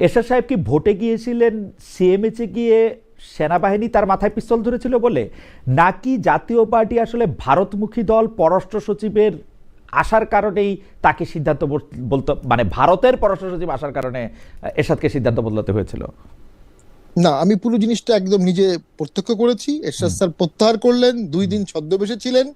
এরশাদ সাহেব কি ভোটে গিয়েছিলেন? সিএমএচে গিয়ে সেনাবাহিনী তার মাথায় পিস্তল ধরেছিল বলে? নাকি জাতীয় পার্টি আসলে ভারতমুখী দল পররাষ্ট্র সচিবের আসার কারণেই তাকে সিদ্ধান্ত বল- বলতে মানে ভারতের পররাষ্ট্র সচিব আসার কারণে এরশাদকে সিদ্ধান্ত বদলাতে হয়েছিল? না আমি পুরো জিনিসটা একদম নিজে প্রত্যক্ষ করেছি। এরশাদ স্যার প্রত্যাহার করলেন দুই দিন ছদ্মবেশে ছিলেন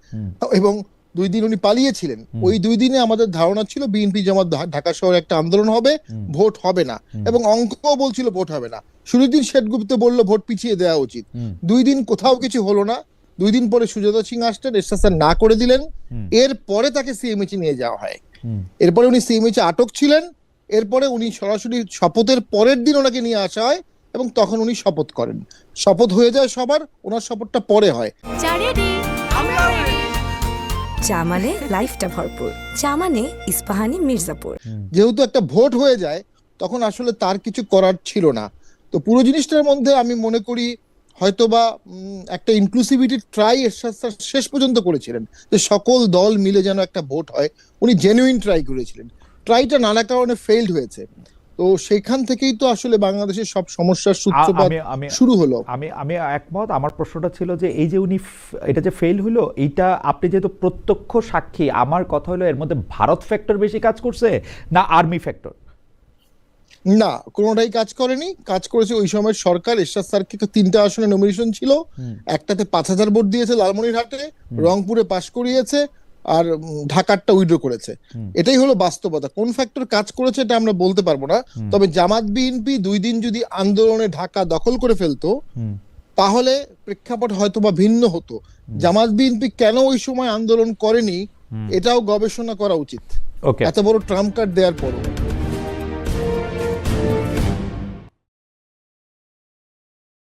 এবং দুই দিন উনি পালিয়েছিলেন। ওই দুই দিনে আমাদের ধারণা ছিল বিএনপি জামাত ঢাকা শহরে একটা আন্দোলন হবে ভোট হবে না। এবং অঙ্কও বলছিল ভোট হবে না। শুরুর দিন শেঠগুপ্ত বলল ভোট পিছিয়ে দেওয়া উচিত। দুই দিন কোথাও কিছু হলো না। দুই দিন পরে সুজাতা সিং আসলেন এরশাদ না করে দিলেন। এরপরে তাকে সিএমএচে নিয়ে যাওয়া হয়। এরপরে উনি সিএমএচে আটক ছিলেন। এরপরে উনি সরাসরি শপথের পরের দিন ওনাকে নিয়ে আসা হয় এবং তখন উনি শপথ করেন। শপথ হয়ে যায় সবার ওনার শপথটা পরে হয়। চা মানে লাইফটা ভরপুর। চা মানে ইস্পাহানি মির্জাপুর। যেহেতু একটা ভোট হয়ে যায় তখন আসলে তার কিছু করার ছিল না। তো পুরো জিনিসটার মধ্যে আমি মনে করি হয়তোবা একটা ইনক্লুসিভিটি ট্রাই শেষ পর্যন্ত করেছিলেন। যে সকল দল মিলে যেন একটা ভোট হয় উনি জেনুইন ট্রাই করেছিলেন। ট্রাইটা নানা কারণে ফেইল্ড হয়েছে। তো সেখান থেকেই তো আসলে বাংলাদেশের সব সমস্যার সূত্রপাত শুরু হলো। আমি আমি একমত। আমার প্রশ্নটা ছিল যে এই যে উনি এটা যে ফেল হলো এইটা আপনি যেহেতু প্রত্যক্ষ সাক্ষী আমার কথা হলো এর মধ্যে ভারত ফ্যাক্টর বেশি কাজ করছে না আর্মি ফ্যাক্টর না কোনোটাই কাজ করেনি। কাজ করেছে ওই সময় সরকার এরশাদ স্যারকে তিনটা আসনে নমিনেশন ছিল। একটাতে পাঁচ হাজার ভোট দিয়েছে লালমনিরহাটে রংপুরে পাশ করিয়েছে আর ঢাকারটা উইড্রো করেছে। এটাই হলো বাস্তবতা। কোন ফ্যাক্টর কাজ করেছে এটা আমরা বলতে পারব না। তবে জামাত বিএনপি দুই দিন যদি আন্দোলনে ঢাকা দখল করে ফেলতো তাহলে প্রেক্ষাপট হয়তো বা ভিন্ন হতো। জামাত বিএনপি কেন ওই সময় আন্দোলন করেনি এটাও গবেষণা করা উচিত। ওকে এত বড় ট্রাম্প কার্ড দেওয়ার পরও।